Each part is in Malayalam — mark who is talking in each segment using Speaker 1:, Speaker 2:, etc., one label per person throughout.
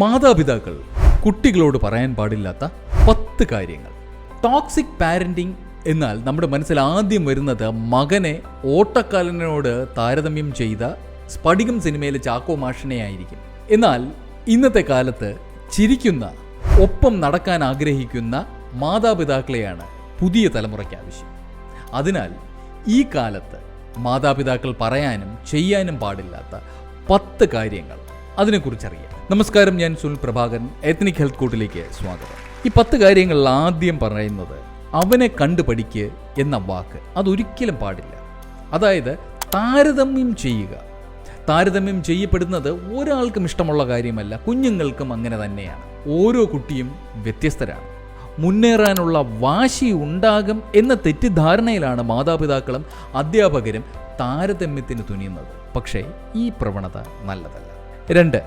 Speaker 1: മാതാപിതാക്കൾ കുട്ടികളോട് പറയാൻ പാടില്ലാത്ത പത്ത് കാര്യങ്ങൾ. ടോക്സിക് പാരന്റിംഗ് എന്നാൽ നമ്മുടെ മനസ്സിൽ ആദ്യം വരുന്നത് മകനെ ഓട്ടക്കാലനോട് താരതമ്യം ചെയ്ത സ്പടികം സിനിമയിലെ ചാക്കോ മാഷിനെയായിരിക്കും എന്നാൽ ഇന്നത്തെ കാലത്ത് ചിരിക്കുന്ന ഒപ്പം നടക്കാൻ ആഗ്രഹിക്കുന്ന മാതാപിതാക്കളെയാണ് പുതിയ തലമുറയ്ക്ക് ആവശ്യം. അതിനാൽ ഈ കാലത്ത് മാതാപിതാക്കൾ പറയാനും ചെയ്യാനും പാടില്ലാത്ത പത്ത് കാര്യങ്ങൾ അതിനെക്കുറിച്ചറിയാം. നമസ്കാരം ഞാൻ സുനിൽ പ്രഭാകരൻ എത്നിക് ഹെൽത്ത് കോട്ടിലേക്ക് സ്വാഗതം. ഈ പത്ത് കാര്യങ്ങൾ ആദ്യം പറയുന്നത് അവനെ കണ്ടു പഠിക്ക് എന്ന വാക്ക്. അതൊരിക്കലും പാടില്ല. അതായത് താരതമ്യം ചെയ്യുക. താരതമ്യം ചെയ്യപ്പെടുന്നത് ഒരാൾക്കും ഇഷ്ടമുള്ള കാര്യമല്ല കുഞ്ഞുങ്ങൾക്കും അങ്ങനെ തന്നെയാണ്. ഓരോ കുട്ടിയും വ്യത്യസ്തരാണ്. മുന്നേറാനുള്ള വാശി ഉണ്ടാകും എന്ന തെറ്റിദ്ധാരണയിലാണ് മാതാപിതാക്കളും അധ്യാപകരും താരതമ്യത്തിന് തുനിയുന്നത്. പക്ഷേ ഈ പ്രവണത നല്ലതല്ല. രണ്ട്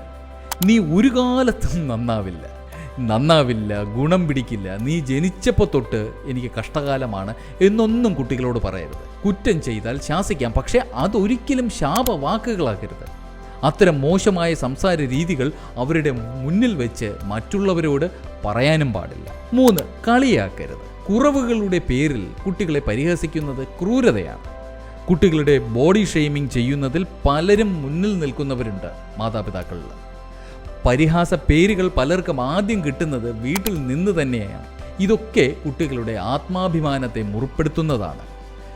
Speaker 1: നീ ഒരു കാലത്തും നന്നാവില്ല. നന്നാവില്ല ഗുണം പിടിക്കില്ല. നീ ജനിച്ചപ്പോൾ തൊട്ട് എനിക്ക് കഷ്ടകാലമാണ് എന്നൊന്നും കുട്ടികളോട് പറയരുത്. കുറ്റം ചെയ്താൽ ശാസിക്കാം പക്ഷേ അതൊരിക്കലും ശാപവാക്കുകളാക്കരുത്. അത്തരം മോശമായ സംസാര രീതികൾ അവരുടെ മുന്നിൽ വെച്ച് മറ്റുള്ളവരോട് പറയാനും പാടില്ല. മൂന്ന് കളിയാക്കരുത്. കുറവുകളുടെ പേരിൽ കുട്ടികളെ പരിഹസിക്കുന്നത് ക്രൂരതയാണ്. കുട്ടികളുടെ ബോഡി ഷെയ്മിംഗ് ചെയ്യുന്നതിൽ പലരും മുന്നിൽ നിൽക്കുന്നവരുണ്ട് മാതാപിതാക്കളിൽ. പരിഹാസ പേരുകൾ പലർക്കും ആദ്യം കിട്ടുന്നത് വീട്ടിൽ നിന്ന് തന്നെയാണ്. ഇതൊക്കെ കുട്ടികളുടെ ആത്മാഭിമാനത്തെ മുറിപ്പെടുത്തുന്നതാണ്.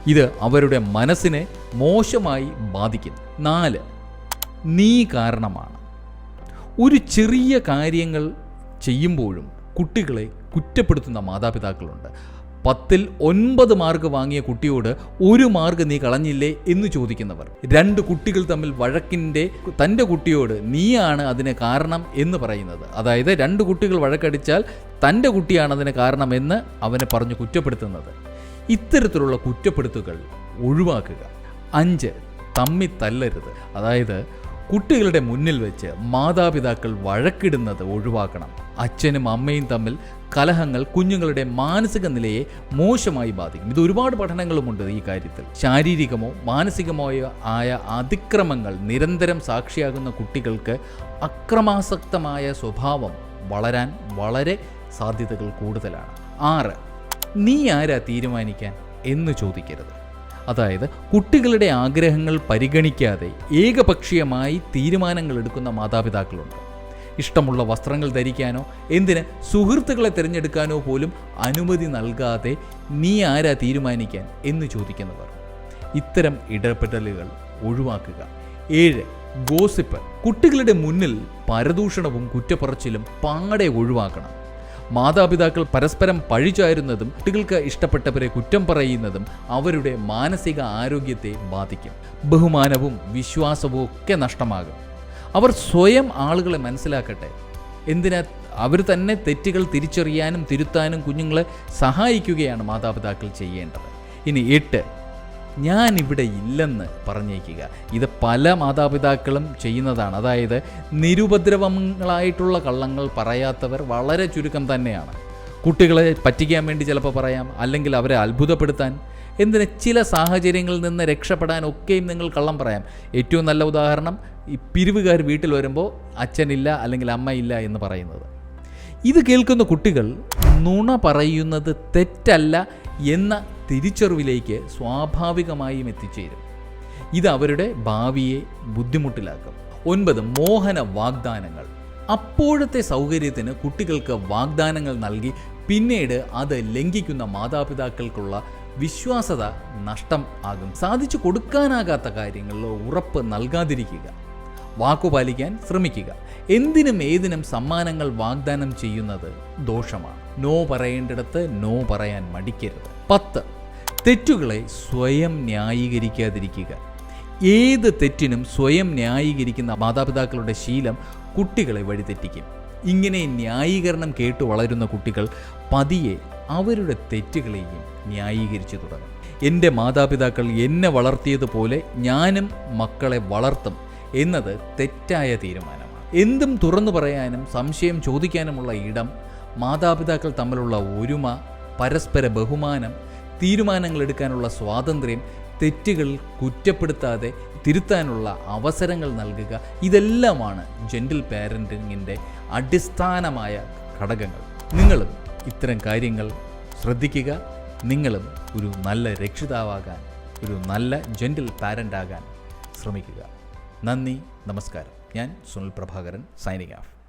Speaker 1: ഇത് അവരുടെ മനസ്സിനെ മോശമായി ബാധിക്കുന്നു. നാല് നീ കാരണമാണ്. ഒരു ചെറിയ കാര്യങ്ങൾ ചെയ്യുമ്പോഴും കുട്ടികളെ കുറ്റപ്പെടുത്തുന്ന മാതാപിതാക്കളുണ്ട്. പത്തിൽ ഒൻപത് മാർക്ക് വാങ്ങിയ കുട്ടിയോട് ഒരു മാർക്ക് നീ കളഞ്ഞില്ലേ എന്ന് ചോദിക്കുന്നവർ. രണ്ട് കുട്ടികൾ തമ്മിൽ വഴക്കിന്റെ തന്റെ കുട്ടിയോട് നീയാണ് അതിന് കാരണം എന്ന് പറയുന്നത്. അതായത് രണ്ട് കുട്ടികൾ വഴക്കടിച്ചാൽ തന്റെ കുട്ടിയാണ് അതിന് കാരണമെന്ന് അവനെ പറഞ്ഞു കുറ്റപ്പെടുത്തുന്നത്. ഇത്തരത്തിലുള്ള കുറ്റപ്പെടുത്തുകൾ ഒഴിവാക്കുക. അഞ്ച് തമ്മി തല്ലരുത്. അതായത് കുട്ടികളുടെ മുന്നിൽ വെച്ച് മാതാപിതാക്കൾ വഴക്കിടുന്നത് ഒഴിവാക്കണം. അച്ഛനും അമ്മയും തമ്മിൽ കലഹങ്ങൾ കുഞ്ഞുങ്ങളുടെ മാനസിക നിലയെ മോശമായി ബാധിക്കും. ഇത് ഒരുപാട് പഠനങ്ങളുമുണ്ട് ഈ കാര്യത്തിൽ. ശാരീരികമോ മാനസികമോ ആയ അതിക്രമങ്ങൾ നിരന്തരം സാക്ഷിയാകുന്ന കുട്ടികൾക്ക് അക്രമാസക്തമായ സ്വഭാവം വളരാൻ വളരെ സാധ്യതകൾ കൂടുതലാണ്. ആറ് നീ ആരാ തീരുമാനിക്കാൻ എന്ന് ചോദിക്കരുത്. അതായത് കുട്ടികളുടെ ആഗ്രഹങ്ങൾ പരിഗണിക്കാതെ ഏകപക്ഷീയമായി തീരുമാനങ്ങൾ എടുക്കുന്ന മാതാപിതാക്കളുണ്ട്. ഇഷ്ടമുള്ള വസ്ത്രങ്ങൾ ധരിക്കാനോ എന്തിന് സുഹൃത്തുക്കളെ തിരഞ്ഞെടുക്കാനോ പോലും അനുമതി നൽകാതെ നീ ആരാ തീരുമാനിക്കാൻ? എന്ന് ചോദിക്കുന്നവർ. ഇത്തരം ഇടപെടലുകൾ ഒഴിവാക്കുക. ഏഴ് ഗോസിപ്പ്. കുട്ടികളുടെ മുന്നിൽ പരദൂഷണവും കുറ്റപ്പറച്ചിലും പാടെ ഒഴിവാക്കണം. മാതാപിതാക്കൾ പരസ്പരം പഴിചാരുന്നതും കുട്ടികൾക്ക് ഇഷ്ടപ്പെട്ടവരെ കുറ്റം പറയുന്നതും അവരുടെ മാനസിക ആരോഗ്യത്തെ ബാധിക്കും. ബഹുമാനവും വിശ്വാസവും ഒക്കെ നഷ്ടമാകും. അവർ സ്വയം ആളുകളെ മനസ്സിലാക്കട്ടെ. എന്തിനാ അവർ തന്നെ തെറ്റുകൾ തിരിച്ചറിയാനും തിരുത്താനും കുഞ്ഞുങ്ങളെ സഹായിക്കുകയാണ് മാതാപിതാക്കൾ ചെയ്യേണ്ടത്. ഇനി എട്ട് ഞാൻ ഇവിടെ ഇല്ലെന്ന് പറഞ്ഞേക്കുക. ഇത് പല മാതാപിതാക്കളും ചെയ്യുന്നതാണ്. അതായത് നിരുപദ്രവങ്ങളായിട്ടുള്ള കള്ളങ്ങൾ പറയാത്തവർ വളരെ ചുരുക്കം തന്നെയാണ്. കുട്ടികളെ പറ്റിക്കാൻ വേണ്ടി ചിലപ്പോൾ പറയാം അല്ലെങ്കിൽ അവരെ അത്ഭുതപ്പെടുത്താൻ. എന്തിന് ചില സാഹചര്യങ്ങളിൽ നിന്ന് രക്ഷപ്പെടാൻ ഒക്കെയും നിങ്ങൾ കള്ളം പറയാം. ഏറ്റവും നല്ല ഉദാഹരണം ഈ പിരിവുകാർ വീട്ടിൽ വരുമ്പോൾ അച്ഛനില്ല അല്ലെങ്കിൽ അമ്മയില്ല എന്ന് പറയുന്നത്. ഇത് കേൾക്കുന്ന കുട്ടികൾ നുണ പറയുന്നത് തെറ്റല്ല എന്ന തിരിച്ചറിവിലേക്ക് സ്വാഭാവികമായും എത്തിച്ചേരും. ഇത് അവരുടെ ഭാവിയെ ബുദ്ധിമുട്ടിലാക്കും. ഒൻപത് മോഹന വാഗ്ദാനങ്ങൾ. അപ്പോഴത്തെ സൗകര്യത്തിന് കുട്ടികൾക്ക് വാഗ്ദാനങ്ങൾ നൽകി പിന്നീട് അത് ലംഘിക്കുന്ന മാതാപിതാക്കൾക്കുള്ള വിശ്വാസത നഷ്ടം ആകും. സാധിച്ചു കൊടുക്കാനാകാത്ത കാര്യങ്ങളിൽ ഉറപ്പ് നൽകാതിരിക്കുക. വാക്കുപാലിക്കാൻ ശ്രമിക്കുക. എന്തിനും ഏതിനും സമ്മാനങ്ങൾ വാഗ്ദാനം ചെയ്യുന്നത് ദോഷമാണ്. നോ പറയേണ്ടിടത്ത് നോ പറയാൻ മടിക്കരുത്. പത്ത് തെറ്റുകളെ സ്വയം ന്യായീകരിക്കാതിരിക്കുക. ഏത് തെറ്റിനും സ്വയം ന്യായീകരിക്കുന്ന മാതാപിതാക്കളുടെ ശീലം കുട്ടികളെ വഴിതെറ്റിക്കും. ഇങ്ങനെ ന്യായീകരണം കേട്ടു വളരുന്ന കുട്ടികൾ പതിയെ അവരുടെ തെറ്റുകളെയും ന്യായീകരിച്ചു തുടങ്ങും. എന്റെ മാതാപിതാക്കൾ എന്നെ വളർത്തിയതുപോലെ ഞാനും മക്കളെ വളർത്തും എന്നത് തെറ്റായ തീരുമാനമാണ്. എന്തും തുറന്നു പറയാനും സംശയം ചോദിക്കാനുമുള്ള ഇടം മാതാപിതാക്കൾ തമ്മിലുള്ള ഒരുമ പരസ്പര ബഹുമാനം തീരുമാനങ്ങൾ എടുക്കാനുള്ള സ്വാതന്ത്ര്യം തെറ്റുകൾ കുറ്റപ്പെടുത്താതെ തിരുത്താനുള്ള അവസരങ്ങൾ നൽകുക. ഇതെല്ലാമാണ് ജെന്റിൽ പാരന്റിങ്ങിന്റെ അടിസ്ഥാനമായ ഘടകങ്ങൾ. നിങ്ങളും ഇത്തരം കാര്യങ്ങൾ ശ്രദ്ധിക്കുക. നിങ്ങളും ഒരു നല്ല രക്ഷിതാവാകാൻ ഒരു നല്ല ജെന്റിൽ പാരന്റ് ആകാൻ ശ്രമിക്കുക. നന്ദി നമസ്കാരം. ഞാൻ സുനിൽ പ്രഭാകരൻ സൈനിങ് ഓഫ്